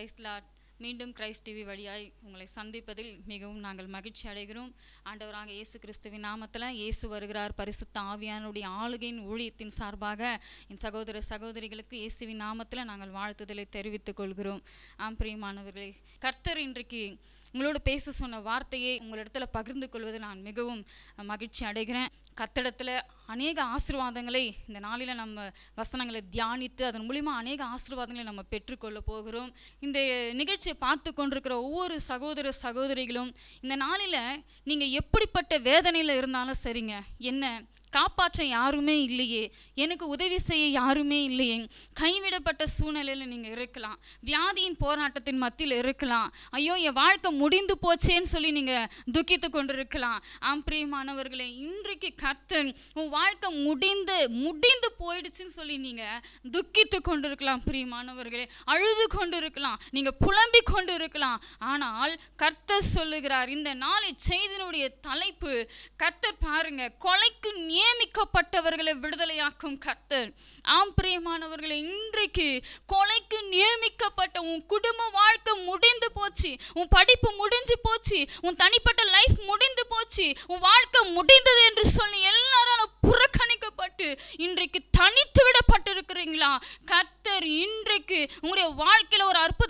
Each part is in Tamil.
கிரைஸ்லாட் மீண்டும் கிரைஸ்ட் டிவி வழியாய் உங்களை சந்திப்பதில் மிகவும் நாங்கள் மகிழ்ச்சி அடைகிறோம். ஆண்டவராக இயேசு கிறிஸ்துவின் நாமத்தில் இயேசு வருகிறார். பரிசுத்த ஆவியானுடைய ஆளுகையின் ஊழியத்தின் சார்பாக என் சகோதர சகோதரிகளுக்கு இயேசுவின் நாமத்தில் நாங்கள் வாழ்த்துதலை தெரிவித்துக் கொள்கிறோம். ஆம் பிரியமானவர்களே கர்த்தர் இன்றைக்கு உங்களோட பேச சொன்ன வார்த்தையை உங்களிடத்துல பகிர்ந்து கொள்வது நான் மிகவும் மகிழ்ச்சி அடைகிறேன். கத்தடத்தில் அநேக ஆசீர்வாதங்களை இந்த நாளில் நம்ம வசனங்களை தியானித்து அதன் மூலிமா அநேக ஆசீர்வாதங்களை நம்ம பெற்றுக்கொள்ள போகிறோம். இந்த நிகழ்ச்சியை பார்த்து கொண்டிருக்கிற ஒவ்வொரு சகோதர சகோதரிகளும் இந்த நாளில் நீங்கள் எப்படிப்பட்ட வேதனையில் இருந்தாலும் சரிங்க. என்ன? காப்பாற்ற யாருமே இல்லையே. எனக்கு உதவி செய்ய யாருமே இல்லையே. கைவிடப்பட்ட சூழ்நிலையில் நீங்கள் இருக்கலாம். வியாதியின் போராட்டத்தின் மத்தியில் இருக்கலாம். ஐயோ என் வாழ்க்கை முடிந்து போச்சேன்னு சொல்லி நீங்கள் துக்கித்து கொண்டு இருக்கலாம் ஆம் பிரியமானவர்களே இன்றைக்கு கத்தன் உன் வாழ்க்கை முடிந்து முடிந்து போயிடுச்சுன்னு சொல்லி நீங்கள் துக்கித்து கொண்டு இருக்கலாம் பிரியமானவர்களே. அழுது கொண்டு இருக்கலாம் நீங்கள் புலம்பிக் கொண்டு இருக்கலாம் ஆனால் கர்த்தர் சொல்லுகிறார் இந்த நாளை செய்தினுடைய தலைப்பு கர்த்தர் பாருங்க கொலைக்கு நீ நியமிக்கப்பட்டவர்களை விடுதலையாக்கும் கர்த்தர். ஆம் பிரியமானவர்களை இன்றைக்கு கொலைக்கு நியமிக்கப்பட்ட உன் குடும்ப வாழ்க்கை முடிந்து போச்சு உன் படிப்பு முடிஞ்சு போச்சு உன் தனிப்பட்ட லைஃப் முடிந்து போச்சு உன் வாழ்க்கை முடிந்தது என்று சொல்லி எல்லாரும் புறக்கணிக்கப்பட்டு இன்றைக்கு தனித்து விடப்பட்டிருக்கிறீங்களா? கர்த்தர் இன்றைக்கு உங்களுடைய வாழ்க்கையில் ஒரு அற்புத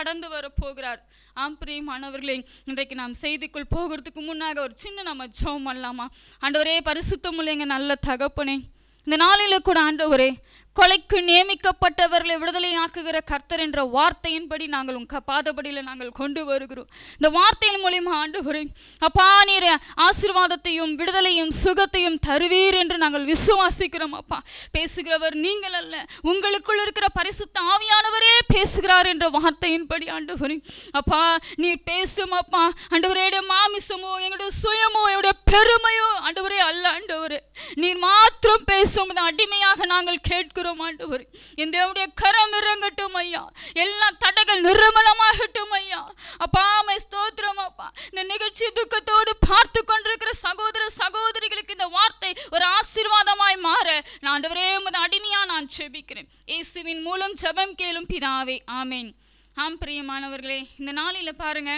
கடந்து வர போகிறார் ஆம் பிரியமானவர்களே இன்றைக்கு நாம் செய்திக்குள் போகிறதுக்கு முன்னாக ஒரு சின்ன நம்ம ஜெபம் பண்ணலாமா? ஆண்டவரே பரிசுத்தம் இல்லைங்க நல்ல தகப்பனே இந்த நாளில் கூட ஆண்டவரே கொலைக்கு நியமிக்கப்பட்டவர்களை விடுதலையாக்குகிற கர்த்தர் என்ற வார்த்தையின்படி நாங்கள் உங்க பாதபடியில் நாங்கள் கொண்டு வருகிறோம். இந்த வார்த்தையின் மூலியமா ஆண்டவரே அப்பா நீர் ஆசிர்வாதத்தையும் விடுதலையும் சுகத்தையும் தருவீர் என்று நாங்கள் விசுவாசிக்கிறோம் அப்பா. பேசுகிறவர் நீங்கள் அல்ல உங்களுக்குள் இருக்கிற பரிசுத்த ஆவியானவரே பேசுகிறார் என்ற வார்த்தையின்படி ஆண்டவரே அப்பா நீர் பேசும் அப்பா. ஆண்டவரே மாமிசமோ எங்களுடைய சுயமோ எங்களுடைய பெருமையோ ஆண்டவரே அல்ல ஆண்டவரே. நீர் மாத்திரம் பேசும் அடிமையாக நாங்கள் கேட்கிறோம் ஆண்டவர். என் தேவனுடைய கரம் இறங்கட்டும் ஐயா. எல்லா தடைகள் நிர்மலமாகட்டும் ஐயா. அப்பா அம்மை ஸ்தோத்திரம் அப்பா. இந்த நிகழ்ச்சி துக்கத்தோடு பார்த்து கொண்டிருக்கிற சகோதர சகோதரிகளுக்கு இந்த வார்த்தை ஒரு ஆசீர்வாதமாய் மாற நான் ஆண்டவரே உமது அடிமையா நான் செபிக்கிறேன். இயேசுவின் மூலம் ஜெபம் கேளும் பிதாவே ஆமேன். ஆம் பிரியமானவர்களே இந்த நாளில் பாருங்க.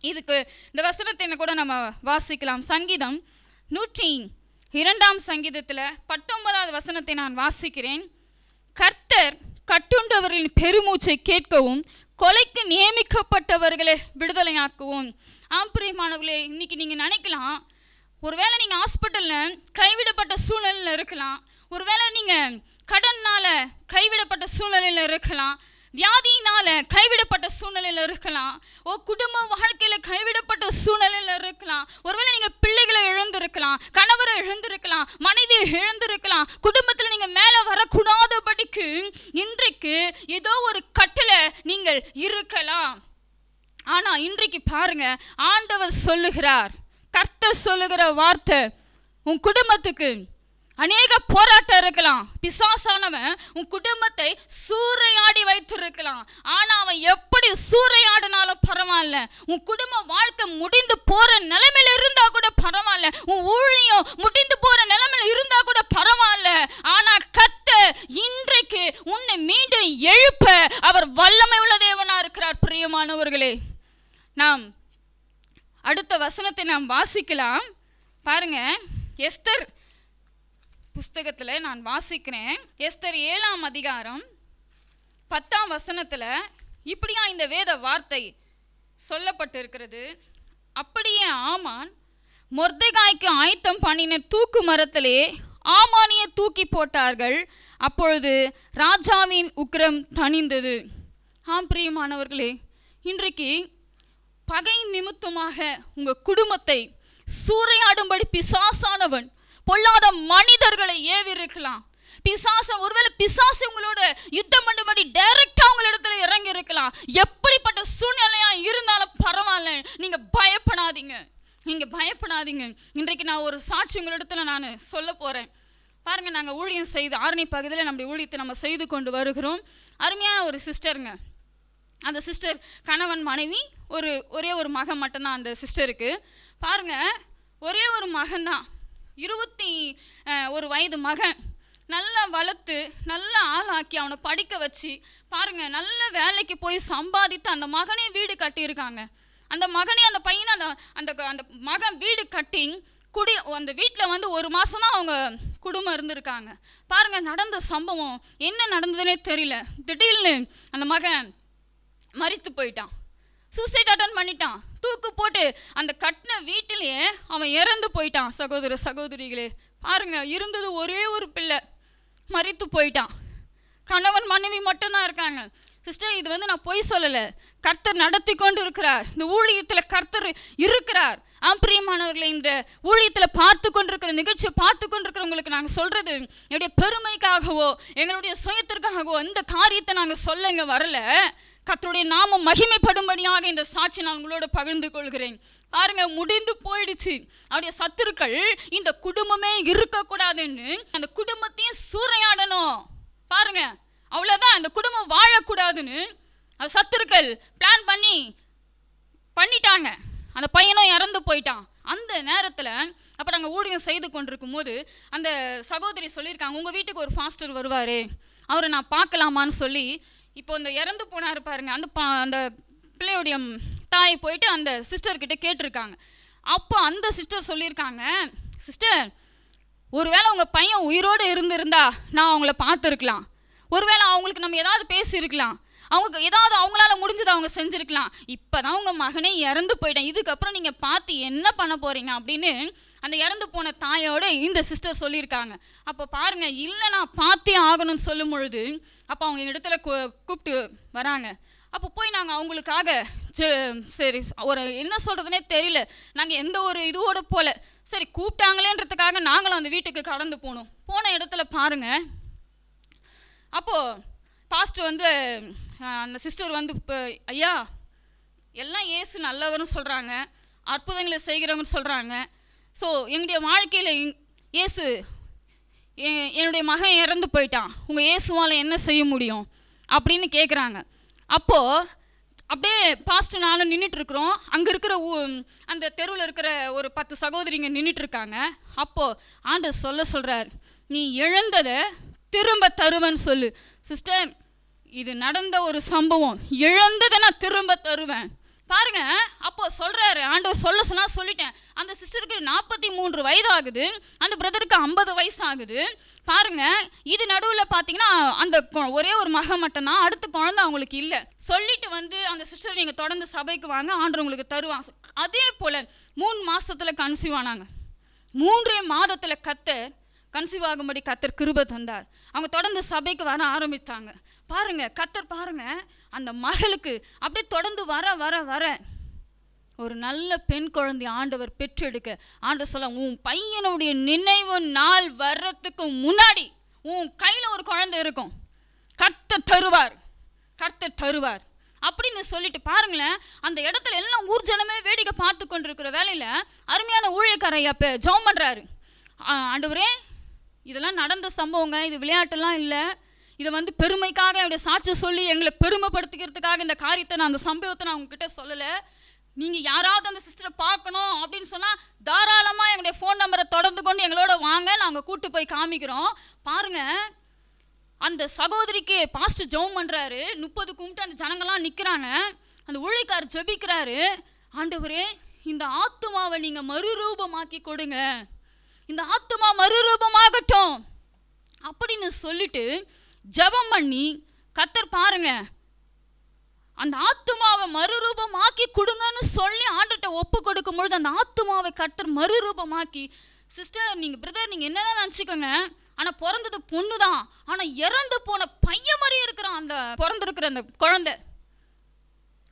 இதுக்கு இந்த வசனத்தை கூட நம்ம வாசிக்கலாம். சங்கீதம் நூற்றி இரண்டாம் சங்கீதத்தில் பத்தொன்பதாவது வசனத்தை நான் வாசிக்கிறேன். கர்த்தர் கட்டுண்டவர்களின் பெருமூச்சை கேட்கவும் கொலைக்கு நியமிக்கப்பட்டவர்களை விடுதலையாக்கவும். ஆம் பிரியமானவர்களே இன்னைக்கு நீங்கள் நினைக்கலாம் ஒருவேளை நீங்கள் ஹாஸ்பிட்டலில் கைவிடப்பட்ட சூழ்நிலையில் இருக்கலாம் ஒருவேளை நீங்கள் கடனால் கைவிடப்பட்ட சூழ்நிலையில் இருக்கலாம் வியாதியினால கைவிடப்பட்ட சூழ்நிலையில் இருக்கலாம். ஓ குடும்ப வாழ்க்கையில் கைவிடப்பட்ட சூழ்நிலையில் இருக்கலாம். ஒருவேளை நீங்கள் பிள்ளைகளை இழந்திருக்கலாம் கணவரை இழந்திருக்கலாம் மனைவியை இழந்திருக்கலாம் குடும்பத்தில் நீங்கள் மேலே வரக்கூடாதபடிக்கு இன்றைக்கு ஏதோ ஒரு கட்டளை நீங்கள் இருக்கலாம். ஆனால் இன்றைக்கு பாருங்க ஆண்டவர் சொல்லுகிறார். கர்த்தர் சொல்லுகிற வார்த்தை உன் குடும்பத்துக்கு அநேக போராட்டம் இருக்கலாம். பிசாசானவன் உன் குடும்பத்தை சூறையாடி வைத்திருக்கலாம். ஆனால் அவன் எப்படி சூறையாடினாலும் பரவாயில்ல. உன் குடும்ப வாழ்க்கை முடிந்து போற நிலைமையில இருந்தா கூட பரவாயில்ல. உன் ஊழியம் முடிந்து போற நிலைமையில இருந்தா கூட பரவாயில்ல. ஆனா கத்த இன்றைக்கு உன்னை மீண்டும் எழுப்ப அவர் வல்லமை உள்ள தேவனா இருக்கிறார். பிரியமானவர்களே நாம் அடுத்த வசனத்தை நாம் வாசிக்கலாம். பாருங்க எஸ்தர் புஸ்தகத்தில் நான் வாசிக்கிறேன். எஸ்தர் ஏழாம் அதிகாரம் பத்தாம் வசனத்தில் இப்படியா இந்த வேத வார்த்தை சொல்லப்பட்டிருக்கிறது. அப்படியே ஆமான் மொர்தகாய்க்கு ஆயத்தம் பண்ணின தூக்கு மரத்திலே ஆமானியை தூக்கி போட்டார்கள். அப்பொழுது ராஜாவின் உக்கிரம் தணிந்தது. ஆம் பிரியமானவர்களே இன்றைக்கு பகை நிமித்தமாக உங்கள் குடும்பத்தை சூறையாடும்படி பிசாசானவன் பொல்லாத மனிதர்களை ஏவிருக்கலாம். பிசாசம் ஒருவேளை பிசாசு உங்களோட யுத்தம் பண்ணும்படி டைரக்டா உங்களிடத்துல இறங்கி இருக்கலாம் எப்படிப்பட்ட சூழ்நிலையா இருந்தாலும் பரவாயில்ல. நீங்க பயப்படாதீங்க. நீங்க பயப்படாதீங்க. இன்றைக்கு நான் ஒரு சாட்சி உங்களிடத்துல நான் சொல்ல போறேன். பாருங்க நாங்கள் ஊழியம் செய்து ஆரணி பகுதியில் நம்முடைய ஊழியத்தை நம்ம செய்து கொண்டு வருகிறோம். அருமையான ஒரு சிஸ்டருங்க. அந்த சிஸ்டர் கணவன் மனைவி ஒரு ஒரே ஒரு மகன் மட்டும்தான் அந்த சிஸ்டருக்கு. பாருங்க ஒரே ஒரு மகன் தான் இருபத்தி ஒரு வயது மகன். நல்லா வளர்த்து நல்ல ஆளாக்கி அவனை படிக்க வச்சு பாருங்க நல்ல வேலைக்கு போய் சம்பாதித்து அந்த மகனே வீடு கட்டியிருக்காங்க. அந்த மகனே அந்த பையனை அந்த அந்த அந்த மகன் வீடு கட்டி குடி அந்த வீட்டில் வந்து ஒரு மாதம் தான் அவங்க குடும்பம் இருந்திருக்காங்க. பாருங்க நடந்த சம்பவம் என்ன நடந்ததுனே தெரியல. திடீர்னு அந்த மகன் மறித்து போயிட்டான். சூசைட் அட்டன் பண்ணிட்டான். தூக்கு போட்டு அந்த கட்டின வீட்டிலேயே அவன் இறந்து போயிட்டான் சகோதர சகோதரிகளே. பாருங்க இருந்தது ஒரே ஒரு பிள்ளை. மறித்து போயிட்டான். கணவன் மனைவி மட்டும்தான் இருக்காங்க. சிஸ்டர் இது வந்து நான் பொய் சொல்லலை. கர்த்தர் நடத்தி கொண்டு இருக்கிறார் இந்த ஊழியத்தில் கர்த்தர் இருக்கிறார். ஆம்பிரியமானவர்களை இந்த ஊழியத்தில் பார்த்து கொண்டிருக்கிற நிகழ்ச்சியை பார்த்து கொண்டிருக்கிறவங்களுக்கு நாங்கள் சொல்கிறது என்னுடைய பெருமைக்காகவோ எங்களுடைய சுயத்திற்காகவோ இந்த காரியத்தை நாங்கள் சொல்ல இங்கே வரலை. கத்தருடைய நாமம் மகிமைப்படும்படியாக இந்த சாட்சி நான் உங்களோட பகிர்ந்து கொள்கிறேன். பாருங்க முடிந்து போயிடுச்சு. அவருடைய சத்துருக்கள் இந்த குடும்பமே இருக்கக்கூடாதுன்னு அந்த குடும்பத்தையும் சூறையாடணும். பாருங்க அவ்வளோதான் அந்த குடும்பம் வாழக்கூடாதுன்னு அது சத்துருக்கள் பிளான் பண்ணி பண்ணிட்டாங்க. அந்த பையனும் இறந்து போயிட்டான். அந்த நேரத்தில் அப்போ நாங்கள் ஊழியம் செய்து கொண்டிருக்கும் போது அந்த சகோதரி சொல்லியிருக்காங்க உங்கள் வீட்டுக்கு ஒரு ஃபாஸ்டர் வருவார். அவரை நான் பார்க்கலாமான்னு சொல்லி இப்போ இந்த இறந்து போனார் பாருங்க அந்த பா அந்த பிள்ளையுடைய தாய் போயிட்டு அந்த சிஸ்டர்கிட்ட கேட்டிருக்காங்க. அப்போ அந்த சிஸ்டர் சொல்லியிருக்காங்க சிஸ்டர் ஒருவேளை உங்கள் பையன் உயிரோடு இருந்திருந்தா நான் அவங்கள பார்த்துருக்கலாம். ஒருவேளை அவங்களுக்கு நம்ம ஏதாவது பேசியிருக்கலாம். அவங்க ஏதாவது அவங்களால முடிஞ்சதை அவங்க செஞ்சுருக்கலாம். இப்போ தான் உங்கள் மகனே இறந்து போயிட்டேன். இதுக்கப்புறம் நீங்கள் பார்த்து என்ன பண்ண போகிறீங்க அப்படின்னு அந்த இறந்து போன தாயோட இந்த சிஸ்டர் சொல்லியிருக்காங்க. அப்போ பாருங்க இல்லை நான் பார்த்தே ஆகணும்னு சொல்லும் பொழுது அப்போ அவங்க இடத்துல கூப்பிட்டு வராங்க. அப்போ போய் நாங்கள் அவங்களுக்காக சரி ஒரு என்ன சொல்கிறதுனே தெரியல. நாங்கள் எந்த ஒரு இதுவோட போல. சரி கூப்பிட்டாங்களேன்றதுக்காக நாங்களும் அந்த வீட்டுக்கு கடந்து போனோம். போன இடத்துல பாருங்க. அப்போது பாஸ்டர் வந்து அந்த சிஸ்டர் வந்து இப்போ ஐயா எல்லாம் ஏசு நல்லவர்னு சொல்கிறாங்க அற்புதங்களை செய்கிறவங்கன்னு சொல்கிறாங்க ஸோ எங்களுடைய வாழ்க்கையில் இயேசு எ- என்னுடைய மகன் இறந்து போயிட்டான். உங்கள் இயேசுவால் என்ன செய்ய முடியும்? அப்படின்னு கேட்குறாங்க அப்போது அப்படியே பாஸ்ட் நானும் நின்றுட்டு இருக்கிறோம் அங்கே இருக்கிற ஊ- அந்த தெருவில் இருக்கிற ஒரு பத்து சகோதரிங்க நின்றுட்டு இருக்காங்க அப்போது ஆண்டு சொல்ல சொல்கிறார் நீ இழந்ததை திரும்ப தருவேன்னு சொல்லு. சிஸ்டர் இது நடந்த ஒரு சம்பவம். இழந்ததை நான் திரும்ப தருவேன். பாருங்க அப்போ சொல்கிறாரு ஆண்டவர் சொல்ல சொன்னால் சொல்லிட்டேன். அந்த சிஸ்டருக்கு நாற்பத்தி மூன்று வயது ஆகுது அந்த பிரதருக்கு ஐம்பது வயசு ஆகுது பாருங்க இது நடுவில் பார்த்தீங்கன்னா அந்த கொ- ஒரே ஒரு மகன் மட்டும்தான் அடுத்த குழந்தை அவங்களுக்கு இல்லை. சொல்லிட்டு வந்து அந்த சிஸ்டர் நீங்கள் தொடர்ந்து சபைக்கு வாங்க ஆண்டு உங்களுக்கு தருவாங்க. அதே போல் மூணு மாதத்தில் கன்சீவ் ஆனாங்க. மூன்றே மாதத்தில் கத்தர் கன்சீவ் ஆகும்படி கத்தர் கிருப தந்தார். அவங்க தொடர்ந்து சபைக்கு வர ஆரம்பித்தாங்க. பாருங்கள் கத்தர் பாருங்கள் அந்த மகளுக்கு அப்படியே தொடர்ந்து வர வர வர. ஒரு நல்ல பெண் குழந்தை ஆண்டவர் பெற்றெடுக்க. ஆண்டவர் சொல்ல உன் பையனுடைய நினைவு நாள் வர்றதுக்கு முன்னாடி உன் கையில் ஒரு குழந்தை இருக்கும். கர்த்த தருவார். கர்த்த தருவார். அப்படின்னு சொல்லிட்டு பாருங்களேன் அந்த இடத்துல எல்லாம் ஊர் ஜனமே வேடிக்கை பார்த்து கொண்டிருக்கிற வேலையில் அருமையான ஊழியக்காரையா இப்போ ஜெபம் பண்ணுறாரு ஆண்டவரே இதெல்லாம் நடந்த சம்பவங்க இது விளையாட்டுலாம் இல்லை. இதை வந்து பெருமைக்காக என்னுடைய சாட்சி சொல்லி எங்களை பெருமைப்படுத்திக்கிறதுக்காக இந்த காரியத்தை நான் அந்த சம்பவத்தை நான் உங்ககிட்ட சொல்லலை. நீங்கள் யாராவது அந்த சிஸ்டரை பார்க்கணும் அப்படின்னு சொன்னால் தாராளமாக எங்களுடைய ஃபோன் நம்பரை தொடர்ந்து கொண்டு எங்களோட வாங்க. நாங்கள் கூட்டு போய் காமிக்கிறோம். பாருங்கள் அந்த சகோதரிக்கு பாஸ்ட் ஜெபம் பண்ணுறாரு முப்பது கும்பிட்டு அந்த ஜனங்கள்லாம் நிற்கிறாங்க அந்த ஊழிக்கார் ஜெபிக்கிறாரு. ஆண்டவரே இந்த ஆத்துமாவை நீங்கள் மறுரூபமாக்கி கொடுங்க. இந்த ஆத்துமா மறுரூபமாகட்டும் அப்படின்னு சொல்லிட்டு ஜெபம் பண்ணி கத்தர் பாருங்க. அந்த ஆத்துமாவை மறுரூபமாக்கி கொடுங்கன்னு சொல்லி ஆண்டுகிட்ட ஒப்பு கொடுக்கும் பொழுது அந்த ஆத்துமாவை கத்தர் மறுரூபமாக்கி சிஸ்டர் நீங்கள் பிரதர் நீங்கள் என்னென்ன நினச்சிக்கோங்க? ஆனால் பிறந்தது பொண்ணு தான் ஆனால் இறந்து போன பையன் மாதிரியே இருக்கிறான் அந்த பிறந்திருக்கிற அந்த குழந்தை.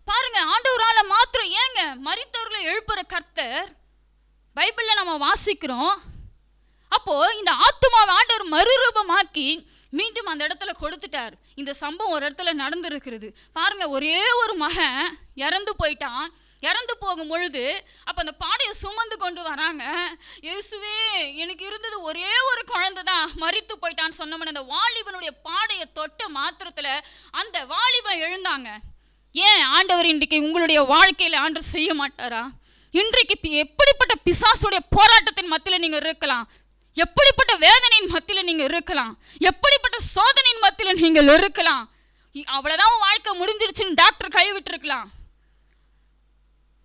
பாருங்க ஆண்டவரால மாத்திரம் ஏங்க மறித்தவர்களை எழுப்புற கர்த்தர்? பைபிளில் நம்ம வாசிக்கிறோம். அப்போ இந்த ஆத்துமாவை ஆண்டவர் மறுரூபமாக்கி மீண்டும் அந்த இடத்துல கொடுத்துட்டார். இந்த சம்பவம் ஒரு இடத்துல நடந்திருக்கிறது. பாருங்க ஒரே ஒரு மகன் இறந்து போயிட்டான். இறந்து போகும் பொழுது அப்போ அந்த பாடையை சுமந்து கொண்டு வராங்க. இயேசுவே எனக்கு இருந்தது ஒரே ஒரு குழந்தை தான் மறித்து போயிட்டான்னு சொன்னவன அந்த வாலிபனுடைய பாடையை தொட்ட மாத்திரத்தில் அந்த வாலிபன் எழுந்தாங்க. ஏன் ஆண்டவர் இன்றைக்கு உங்களுடைய வாழ்க்கையில் ஆண்டு செய்ய மாட்டாரா? இன்றைக்கு எப்படிப்பட்ட பிசாசுடைய போராட்டத்தின் மத்தியில் நீங்கள் இருக்கலாம். எப்படிப்பட்ட வேதனையின் மத்தியில் நீங்கள் இருக்கலாம். எப்படி சோதனையின் மத்தியில் நீங்கள் இருக்கலாம். அவ்வளோதான் அவ்வளவுதான் உன் வாழ்க்கை முடிஞ்சிருச்சுன்னு டாக்டர் கைவிட்டு இருக்கலாம்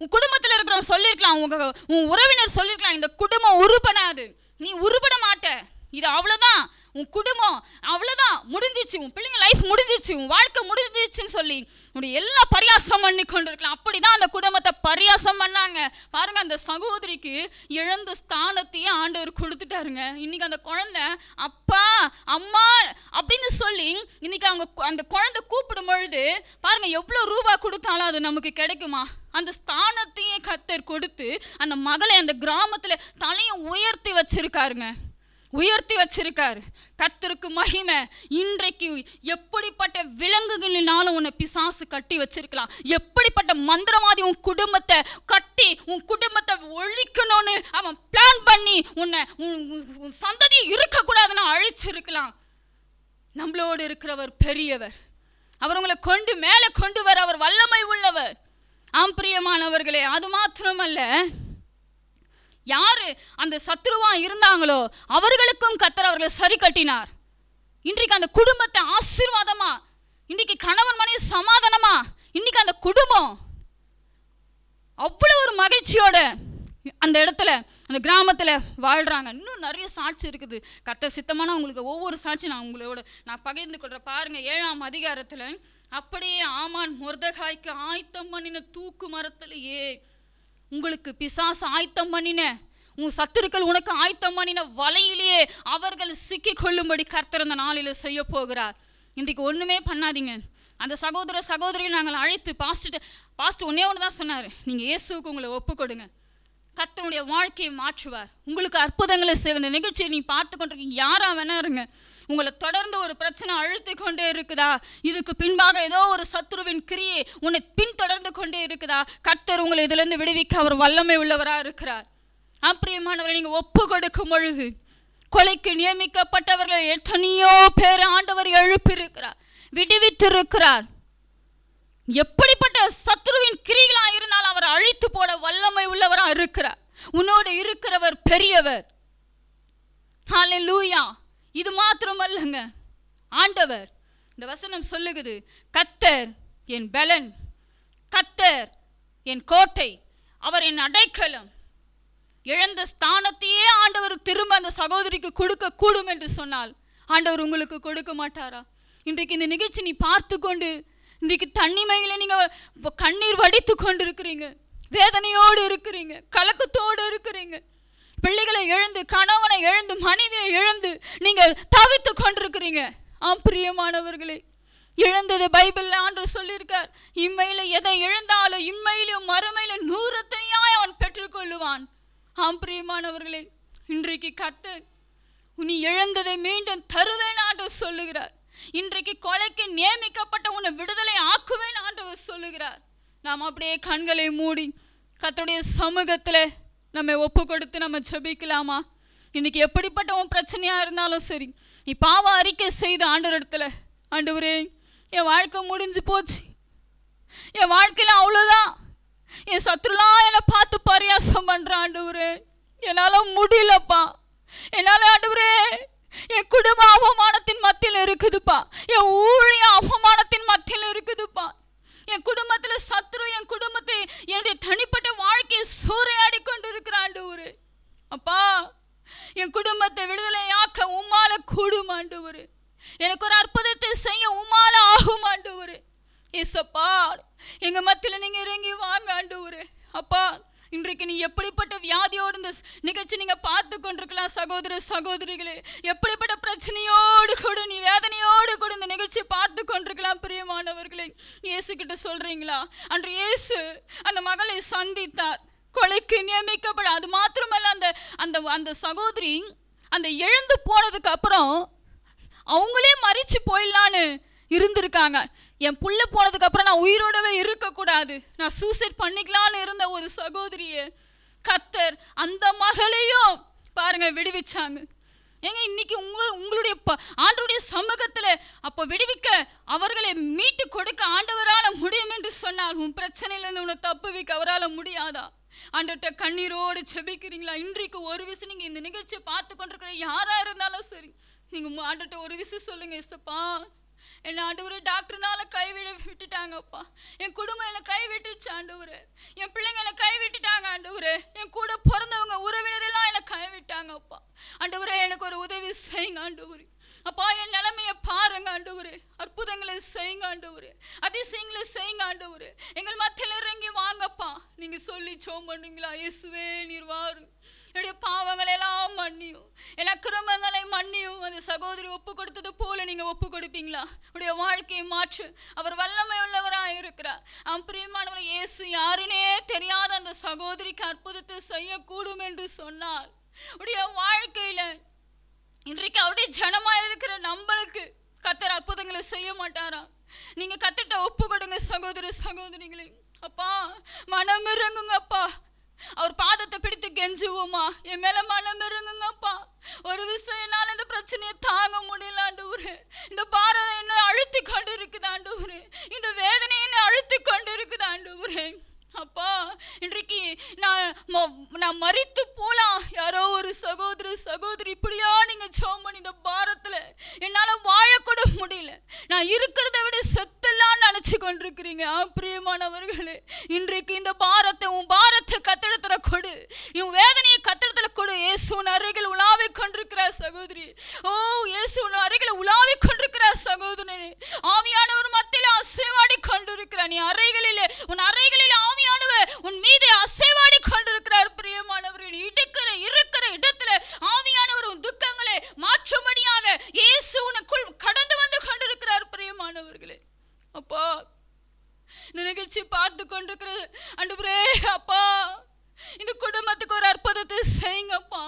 உன் குடும்பத்தில் இருக்கிறவங்க சொல்லியிருக்கலாம் உங்க உன் உறவினர் சொல்லியிருக்கலாம் இந்த குடும்பம் உருப்படாது. நீ உருப்பட மாட்ட. இது அவ்வளோதான் உன் குடும்பம் அவ்வளோதான் முடிஞ்சிருச்சு உன் பிள்ளைங்க லைஃப் முடிஞ்சிருச்சு உன் வாழ்க்கை முடிஞ்சிருச்சுன்னு சொல்லி உன்னுடைய எல்லா பரியாசம் பண்ணி கொண்டு இருக்கலாம் அப்படிதான் அந்த குடும்பத்தை பரியாசம் பண்ணாங்க. பாருங்க அந்த சகோதரிக்கு இழந்த ஸ்தானத்தையே ஆண்டவர் கொடுத்துட்டாருங்க. இன்னைக்கு அந்த குழந்தை அப்பா அம்மா அப்படின்னு சொல்லி இன்னைக்கு அவங்க கு- அந்த குழந்தை கூப்பிடும் பொழுது பாருங்க எவ்வளோ ரூபா கொடுத்தாலும் அது நமக்கு கிடைக்குமா? அந்த ஸ்தானத்தையே கத்தர் கொடுத்து அந்த மகளை அந்த கிராமத்தில் தலையை உயர்த்தி வச்சிருக்காருங்க. உயர்த்தி வச்சிருக்காரு. கத்தருக்கு மகிமை. இன்றைக்கு எப்படிப்பட்ட விலங்குகளினாலும் உன்னை பிசாசு கட்டி வச்சிருக்கலாம். எப்படிப்பட்ட மந்திரவாதி உன் குடும்பத்தை கட்டி உன் குடும்பத்தை ஒழிக்கணும்னு அவன் பிளான் பண்ணி உன்னை உன் உன் சந்ததி இருக்கக்கூடாதுன்னு அழிச்சிருக்கலாம். நம்மளோடு இருக்கிறவர் பெரியவர். அவர் உங்களை கொண்டு மேலே கொண்டு வர அவர் வல்லமை உள்ளவர். ஆம் பிரியமானவர்களே அது மாத்திரமல்ல. யார் அந்த சத்ருவா இருந்தாங்களோ அவர்களுக்கும் கத்தர் அவர்களை சரி கட்டினார். இன்றைக்கு அந்த குடும்பத்தை ஆசீர்வாதமா? இன்றைக்கு கணவன் மனைவி சமாதானமா? இன்னைக்கு அந்த குடும்பம் அவ்வளோ ஒரு மகிழ்ச்சியோட அந்த இடத்துல அந்த கிராமத்தில் வாழ்கிறாங்க இன்னும் நிறைய சாட்சி இருக்குது. கத்த சித்தமான உங்களுக்கு ஒவ்வொரு சாட்சி நான் உங்களோட நான் பகிர்ந்து கொள்கிறேன் பாருங்கள் ஏழாம் அதிகாரத்தில் அப்படியே ஆமான் முருதகாய்க்கு ஆயத்தம் பண்ணின தூக்கு மரத்திலேயே உங்களுக்கு பிசாசு ஆயத்தம் பண்ணின உன் சத்துருக்கள் உனக்கு ஆயத்தம் பண்ணின வலையிலேயே அவர்கள் சிக்கி கொள்ளும்படி கர்த்தர் அந்த நாளில் செய்ய போகிறார் இன்றைக்கு ஒன்றுமே பண்ணாதீங்க. அந்த சகோதர சகோதரியை நாங்கள் அழைத்து பாஸ்ட்டு பாஸ்ட் ஒன்றே ஒன்று தான் சொன்னார். நீங்கள் இயேசுவுக்கு உங்களை ஒப்பு கொடுங்க வாழ்க்கையை மாற்றுவார். உங்களுக்கு அற்புதங்களை செய்வ நிகழ்ச்சியை நீ பார்த்து கொண்டிருக்கீங்க யாராக வேணா இருங்க. உங்களை தொடர்ந்து ஒரு பிரச்சனை அழுத்தி கொண்டே இருக்குதா? இதுக்கு பின்பாக ஏதோ ஒரு சத்ருவின் கிரியை உன்னை பின்தொடர்ந்து கொண்டே இருக்குதா? கர்த்தர் உங்களை இதிலிருந்து விடுவிக்க அவர் வல்லமை உள்ளவராக இருக்கிறார். அப்பிரியமானவரை நீங்கள் ஒப்பு கொடுக்கும் பொழுது கொலைக்கு நியமிக்கப்பட்டவர்கள் எத்தனையோ பேர் ஆண்டவர் எழுப்பியிருக்கிறார் விடுவித்திருக்கிறார். எப்படிப்பட்ட சத்ருவின் கிரிகளாக இருந்தாலும் அவர் அழித்து போட வல்லமை உள்ளவராக இருக்கிறார். உன்னோடு இருக்கிறவர் பெரியவர். ஹalleluya. இது மாத்திரமல்லங்க. ஆண்டவர் இந்த வசனம் சொல்லுகிறது கத்தர் என் பலன் கத்தர் என் கோட்டை அவர் என் அடைக்கலம். இழந்த ஸ்தானத்தையே ஆண்டவர் திரும்ப அந்த சகோதரிக்கு கொடுக்க கூடும் என்று சொன்னால் ஆண்டவர் உங்களுக்கு கொடுக்க மாட்டாரா? இன்றைக்கு இந்த நிகழ்ச்சி நீ பார்த்து கொண்டு இன்றைக்கு தண்ணிமையில் நீங்கள் கண்ணீர் வடித்து கொண்டு இருக்கிறீங்க வேதனையோடு இருக்கிறீங்க கலக்கத்தோடு இருக்கிறீங்க. பிள்ளைகளை எழுந்து கணவனை எழுந்து மனைவியை எழுந்து நீங்கள் தவித்து கொண்டிருக்கிறீங்க. ஆம் பிரியமானவர்களே இழந்தது பைபிள்ல ஆண்டு சொல்லியிருக்கார். இம்மையில எதை இழந்தாலும் இம்மையிலும் மறுமையிலும் நூறத்தனையாய் அவன் பெற்றுக்கொள்ளுவான். ஆம் பிரியமானவர்களே இன்றைக்கு கர்த்தர் நீ இழந்ததை மீண்டும் தருவேன் ஆண்டு சொல்லுகிறார். இன்றைக்கு கொலைக்கு நியமிக்கப்பட்ட உன்னை விடுதலை ஆக்குவேன் ஆண்டு சொல்லுகிறார். நாம் அப்படியே கண்களை மூடி கர்த்தருடைய சமூகத்தில் நம்ம ஒப்பு கொடுத்து நம்ம ஜபிக்கலாமா? இன்னைக்கு எப்படிப்பட்ட உன் பிரச்சனையாக இருந்தாலும் சரி நீ பாவ அறிக்கை செய்த ஆண்டவர் இடத்துல ஆண்டவரே என் வாழ்க்கை முடிஞ்சு போச்சு. என் வாழ்க்கையில் அவ்வளோதான் என் சத்துருலாம் என்னை பார்த்து பரியாசம் பண்றான் ஆண்டவரே என்னால் முடியலப்பா. என்னால் ஆண்டவரே என் குடும்ப அவமானத்தின் மத்தியில் இருக்குதுப்பா. என் ஊழிய அவமானத்தின் மத்தியில் இருக்குதுப்பா. என் குடும்பத்தில் சத்ரு என் குடும்பத்தை என்னுடைய தனிப்பட்ட வாழ்க்கையை சூறையாடி கொண்டு இருக்கிற ஒரு அப்பா என் குடும்பத்தை விடுதலையாக்க உம்மால கூடும் ஒரு எனக்கு ஒரு அற்புதத்தை செய்ய உமால ஆகும் ஆண்டவரே. ஏசப்பா எங்க மத்தியில் நீங்க இறங்கி வாங்க ஆண்டவரே. அப்பா இன்றைக்கு நீ எப்படிப்பட்ட வியாதியோடு இந்த நிகழ்ச்சி நீங்கள் பார்த்து கொண்டிருக்கலாம் சகோதர சகோதரிகளே. எப்படிப்பட்ட பிரச்சனையோடு கூட நீ வேதனையோடு கூட இந்த நிகழ்ச்சியை பார்த்து கொண்டிருக்கலாம் பிரியமானவர்களே. இயேசு கிட்ட சொல்கிறீங்களா அன்று இயேசு அந்த மகளை சந்தித்தார். கொலைக்கு நியமிக்கப்பட அது மாத்திரமல்ல அந்த அந்த அந்த சகோதரி அந்த எழுந்து போனதுக்கு அப்புறம் அவங்களே மறித்து போயிடலான்னு இருந்திருக்காங்க. என் புள்ள போனதுக்கு அப்புறம் நான் உயிரோடவே இருக்கக்கூடாது. நான் சூசைட் பண்ணிக்கலான்னு இருந்த ஒரு சகோதரியை கத்தர் அந்த மகளையும் பாருங்க விடுவிச்சாங்க. ஏங்க இன்னைக்கு உங்கள் உங்களுடைய ப சமூகத்தில் அப்போ விடுவிக்க அவர்களை மீட்டு கொடுக்க ஆண்டவரால் முடியும் என்று சொன்னால் உன் பிரச்சனையிலேருந்து உன்னை தப்புவிக்க அவரால் முடியாதா? ஆண்டவர்கிட்ட கண்ணீரோடு செபிக்கிறீங்களா இன்றைக்கு ஒரு விஷயம் நீங்கள் இந்த நிகழ்ச்சியை பார்த்து கொண்டிருக்கிற யாராக இருந்தாலும் சரி நீங்கள் ஆண்டவர்கிட்ட ஒரு விஷயம் சொல்லுங்கள் இசப்பா என்னை ஆண்டவர் டாக்டர்னால கைவிட விட்டுட்டாங்கப்பா. என் குடும்பம் என்னை கை ஆண்டவர். என் பிள்ளைங்க என்னை கை விட்டுட்டாங்க என் கூட பிறந்தவங்க உறவினரெல்லாம் என்னை கைவிட்டாங்கப்பா ஆண்டவரே எனக்கு ஒரு உதவி செய்யுங்க ஆண்டவரே. அப்பா என் நிலைமையை பாருங்க ஆண்டவரே. அற்புதங்களை செய்யுங்க ஆண்டவரே. அதிசயங்களை செய்யுங்க ஆண்டவரே. எங்கள் மத்தியில் இறங்கி வாங்கப்பா. நீங்க சொல்லி சோம் பண்ணுங்களா இயேசுவே நீர் வாரு. என்னுடைய பாவங்களை எல்லாம் மன்னியும் என் அக்கிரமங்களை மன்னியும் அந்த சகோதரி ஒப்பு கொடுத்தது போல நீங்கள் ஒப்பு கொடுப்பீங்களா? உடைய வாழ்க்கையை மாற்று. அவர் வல்லமை உள்ளவராக இருக்கிறார். அவன் பிரியமானவர் இயேசு யாருனே தெரியாத அந்த சகோதரிக்கு அற்புதத்தை செய்யக்கூடும் என்று சொன்னார் உடைய வாழ்க்கையில் இன்றைக்கு அவருடைய ஜனமாக இருக்கிற நம்மளுக்கு கத்தர் அற்புதங்களை செய்ய மாட்டாரா? நீங்கள் கத்திட்ட ஒப்பு கொடுங்க சகோதர சகோதரிகளே. அப்பா மனம் இருங்குங்கப்பா அவர் பாதத்தை பிடித்து கெஞ்சுவோமா? என் மேல மனம் இறங்குங்கப்பா ஒரு விஷயம் என்னால் இந்த பிரச்சனையை தாங்க முடியும் ஆண்டவரே இந்த பாரதம் என்ன அழுத்தி கொண்டு இருக்குது ஆண்டவரே இந்த வேதனை என்ன அழுத்தி கொண்டு இருக்குது ஆண்டவரே அப்பா இன்றைக்கு நான் ம- நான் மறித்து போலாம் யாரோ ஒரு சகோதர சகோதரி இப்படியா நீங்க சோமன் இந்த பாரத்துல என்னால வாழக்கூட முடியல நான் இருக்கிறத விட செத்தெல்லாம் நினைச்சு கொண்டிருக்கிறீங்க ஆ, பிரியமானவர்களே இன்றைக்கு இந்த பாரத்தை உன் பாரத்தை கத்திடத்துல கொடு உன் வேதனையை கத்திடத்துல கொடு இயேசுவின் அருகில் உலாவி கொண்டிருக்கிற சகோதரி ஓ இயேசுவின் அருகில் உலாவி கொண்டிருக்கிற சகோதரனே ஆவியானவர் மத்தியில அசைவாடி கொண்டிருக்கிற நீ அறைகளிலே உன் அறைகளில் ஆவியானவர் உன் மீது அசைவாடி கொண்டிருக்கிறார் பிரியமானவர்கள் இருக்கிற இருக்கிற இடத்துல ஆவியானவர் உன் துக்கங்களை மாற்றும்படியாக இயேசு உனக்குள் கடந்து வந்து கொண்டிருக்கிறார் பிரியமானவர்களே அப்பா இந்த நிகழ்ச்சி பார்த்து கொண்டிருக்கிறது அண்டுபுரே அப்பா இந்த குடும்பத்துக்கு ஒரு அற்புதத்தை செய்யுங்கப்பா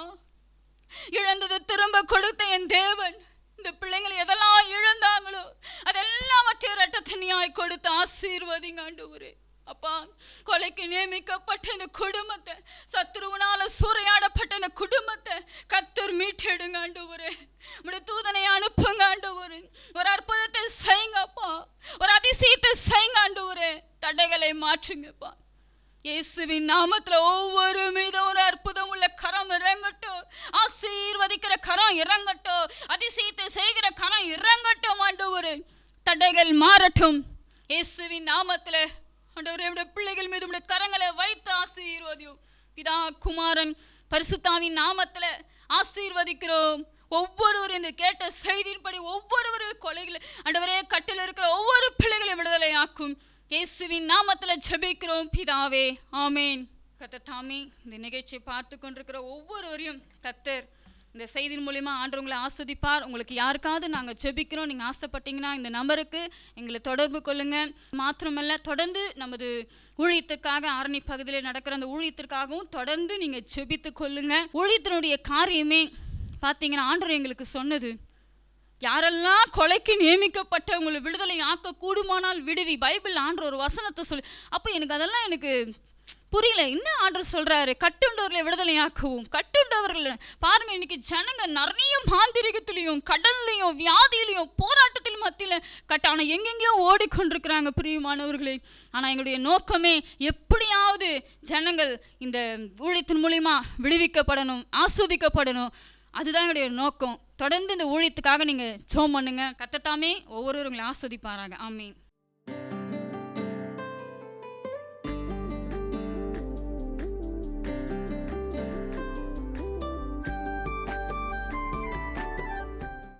இழந்ததை திரும்ப கொடுத்த என் தேவன் இந்த பிள்ளைங்களை எதெல்லாம் இழந்தாங்களோ அதெல்லாம் மற்ற ரட்டத்தனியாய் கொடுத்து ஆசீர்வதிங்க ஆண்டவரே அப்பா கொலைக்கு நியமிக்கப்பட்ட இந்த குடும்பத்தை சத்ருவனால சூறையாடப்பட்ட இந்த குடும்பத்தை கத்தர் மீட்டெடுங்க ஆண்டவரே உடைய தூதனை அனுப்புங்க ஆண்டவரே ஒரு அற்புதத்தை செய்யுங்கப்பா ஒரு அதிசயத்தை செய்யுங்க ஆண்டவரே தடைகளை மாற்றுங்கப்பா இயேசுவின் நாமத்துல ஒவ்வொரு மீதும் ஒரு அற்புதம் உள்ள கரம் இறங்கட்டும். ஆசீர்வதிக்கிற கரம் இறங்கட்டும். அதிசயத்தை செய்கிற கரம் இறங்கட்டும் ஆண்டவரே தடைகள் மாறட்டும். இயேசுவின் நாமத்தில் ஆண்டவரே உடைய பிள்ளைகள் மீது உடைய கரங்களை வைத்து ஆசீர்வதியும் பிதா குமாரன் பரிசுத்தாவின் நாமத்துல ஆசீர்வதிக்கிறோம் ஒவ்வொருவரும் இந்த கேட்ட செய்தியின்படி ஒவ்வொருவரும் கொலைகளை ஆண்டவரே கட்டில் இருக்கிற ஒவ்வொரு பிள்ளைகளையும் விடுதலை ஆக்கும் இயேசுவின் நாமத்தில் ஜெபிக்கிறோம் பிதாவே. ஆமேன். கத்தர் தாமே இந்த நிகழ்ச்சியை பார்த்து கொண்டிருக்கிற ஒவ்வொருவரையும் கத்தர் இந்த செய்தியின் மூலிமா ஆண்டு உங்களை ஆஸ்வதிப்பார். உங்களுக்கு யாருக்காவது நாங்கள் ஜெபிக்கிறோம் நீங்கள் ஆசைப்பட்டீங்கன்னா இந்த நம்பருக்கு எங்களை தொடர்பு கொள்ளுங்கள் மாத்திரமல்ல தொடர்ந்து நமது ஊழியத்திற்காக ஆரணி பகுதியில் நடக்கிற அந்த ஊழியத்திற்காகவும் தொடர்ந்து நீங்கள் ஜெபித்து கொள்ளுங்கள் ஊழியத்தினுடைய காரியமே பார்த்தீங்கன்னா ஆண்டவர் எங்களுக்கு சொன்னது. யாரெல்லாம் கொலைக்கு நியமிக்கப்பட்ட உங்களை விடுதலை ஆக்க கூடுமானால் விடுவி. பைபிள் ஆண்டு ஒரு வசனத்தை சொல்லி அப்போ எனக்கு அதெல்லாம் எனக்கு புரியல. என்ன ஆண்டர் சொல்கிறாரு கட்டுண்டவர்களை விடுதலையாக்கவும் கட்டுண்டவர்கள் பாருங்க இன்னைக்கு ஜனங்க நிறைய மாந்திரிகத்திலையும் கடல்லையும் வியாதியிலையும் போராட்டத்திலும் மத்தியில் கட்டான எங்கெங்கேயோ ஓடிக்கொண்டிருக்கிறாங்க பிரியமானவர்களே. ஆனால் எங்களுடைய நோக்கமே எப்படியாவது ஜனங்கள் இந்த ஊழியத்தின் மூலிமா விடுவிக்கப்படணும் ஆஸ்வதிக்கப்படணும். அதுதான் எங்களுடைய நோக்கம். தொடர்ந்து இந்த ஊழியத்துக்காக நீங்கள் ஜோம் பண்ணுங்க. கத்தத்தாமே ஒவ்வொருவருங்களையும் ஆஸ்வதிப்பாராங்க ஆமீன்.